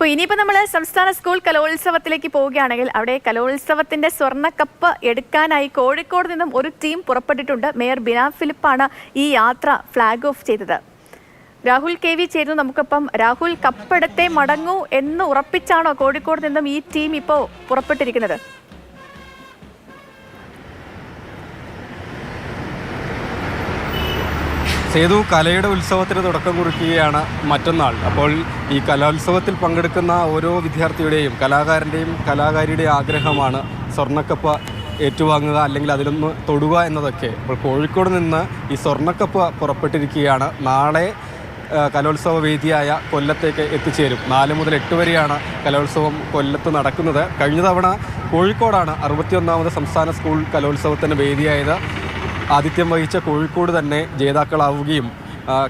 അപ്പോൾ ഇനിയിപ്പോൾ നമ്മൾ സംസ്ഥാന സ്കൂൾ കലോത്സവത്തിലേക്ക് പോവുകയാണെങ്കിൽ അവിടെ കലോത്സവത്തിന്റെ സ്വർണക്കപ്പ് എടുക്കാനായി കോഴിക്കോട് നിന്നും ഒരു ടീം പുറപ്പെട്ടിട്ടുണ്ട്. മേയർ ബിന ഫിലിപ്പാണ് ഈ യാത്ര ഫ്ലാഗ് ഓഫ് ചെയ്തത്. രാഹുൽ കെ വി ചേരുന്നു നമുക്കിപ്പം. രാഹുൽ കപ്പെടുത്തേ മടങ്ങൂ എന്ന് ഉറപ്പിച്ചാണോ കോഴിക്കോട് നിന്നും ഈ ടീം ഇപ്പോൾ പുറപ്പെട്ടിരിക്കുന്നത്? സേതു കലയുടെ ഉത്സവത്തിന് തുടക്കം കുറിക്കുകയാണ് മറ്റന്നാൾ. അപ്പോൾ ഈ കലോത്സവത്തിൽ പങ്കെടുക്കുന്ന ഓരോ വിദ്യാർത്ഥിയുടെയും കലാകാരന്റെയും കലാകാരിയുടെയും ആഗ്രഹമാണ് സ്വർണക്കപ്പ് ഏറ്റുവാങ്ങുക അല്ലെങ്കിൽ അതിലൊന്ന് തൊടുക എന്നതൊക്കെ. അപ്പോൾ കോഴിക്കോട് നിന്ന് ഈ സ്വർണക്കപ്പ് പുറപ്പെട്ടിരിക്കുകയാണ്. നാളെ കലോത്സവ വേദിയായ കൊല്ലത്തേക്ക് എത്തിച്ചേരും. നാല് മുതൽ എട്ട് വരെയാണ് കലോത്സവം കൊല്ലത്ത് നടക്കുന്നത്. കഴിഞ്ഞ തവണ കോഴിക്കോടാണ് അറുപത്തിയൊന്നാമത് സംസ്ഥാന സ്കൂൾ കലോത്സവത്തിന് വേദിയായത്. ആതിഥ്യം വഹിച്ച കോഴിക്കോട് തന്നെ ജേതാക്കളാവുകയും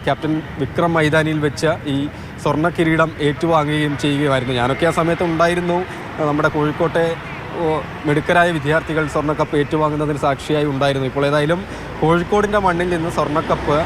ക്യാപ്റ്റൻ വിക്രം മൈതാനിയിൽ വെച്ച് ഈ സ്വർണ കിരീടം ഏറ്റുവാങ്ങുകയും ചെയ്യുകയായിരുന്നു ഞാനൊക്കെ ആ സമയത്ത് ഉണ്ടായിരുന്നു. നമ്മുടെ കോഴിക്കോട്ടെ മിടുക്കരായ വിദ്യാർത്ഥികൾ സ്വർണക്കപ്പ് ഏറ്റുവാങ്ങുന്നതിന് സാക്ഷിയായി ഉണ്ടായിരുന്നു. ഇപ്പോൾ ഏതായാലും കോഴിക്കോടിന്റെ മണ്ണിൽ നിന്ന് സ്വർണക്കപ്പ്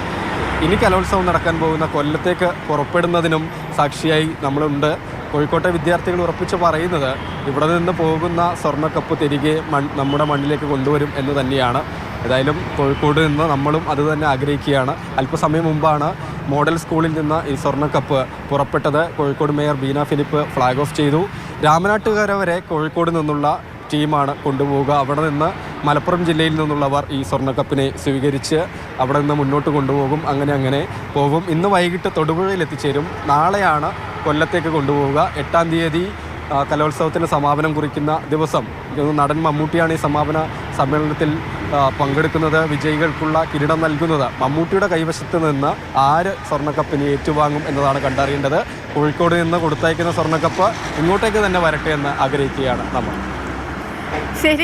ഇനി കലോത്സവം നടക്കാൻ പോകുന്ന കൊല്ലത്തേക്ക് പുറപ്പെടുന്നതിനും സാക്ഷിയായി നമ്മളുണ്ട്. കോഴിക്കോട്ടെ വിദ്യാർത്ഥികൾ ഉറപ്പിച്ച് പറയുന്നത് ഇവിടെ നിന്ന് പോകുന്ന സ്വർണക്കപ്പ് തിരികെ നമ്മുടെ മണ്ണിലേക്ക് കൊണ്ടുവരും എന്ന് തന്നെയാണ്. ഏതായാലും കോഴിക്കോട് നിന്ന് നമ്മളും അത് തന്നെ ആഗ്രഹിക്കുകയാണ്. അല്പസമയം മുമ്പാണ് മോഡൽ സ്കൂളിൽ നിന്ന് ഈ സ്വർണക്കപ്പ് പുറപ്പെട്ടത്. Kozhikode mayor Beena Philip flag off ചെയ്തു. രാമനാട്ടുകര വരെ കോഴിക്കോട് നിന്നുള്ള ടീമാണ് കൊണ്ടുപോവുക. അവിടെ നിന്ന് മലപ്പുറം ജില്ലയിൽ നിന്നുള്ളവർ ഈ സ്വർണക്കപ്പിനെ സ്വീകരിച്ച് അവിടെ നിന്ന് മുന്നോട്ട് കൊണ്ടുപോകും. അങ്ങനെ അങ്ങനെ പോകും ഇന്ന് വൈകിട്ട് തൊടുപുഴയിൽ എത്തിച്ചേരും. നാളെയാണ് കൊല്ലത്തേക്ക് കൊണ്ടുപോവുക. എട്ടാം തീയതി കലോത്സവത്തിന് സമാപനം കുറിക്കുന്ന ദിവസം നടൻ മമ്മൂട്ടിയാണ് ഈ സമാപന സമ്മേളനത്തിൽ പങ്കെടുക്കുന്നത് വിജയികൾക്കുള്ള കിരീടം നൽകുന്നത് മമ്മൂട്ടിയുടെ കൈവശത്ത് നിന്ന് ആര് സ്വർണക്കപ്പിന് ഏറ്റുവാങ്ങും എന്നതാണ് കണ്ടറിയേണ്ടത്. കോഴിക്കോട് നിന്ന് കൊടുത്തയക്കുന്ന സ്വർണക്കപ്പ് ഇങ്ങോട്ടേക്ക് തന്നെ വരട്ടെ എന്ന് ആഗ്രഹിക്കുകയാണ് നമ്മൾ.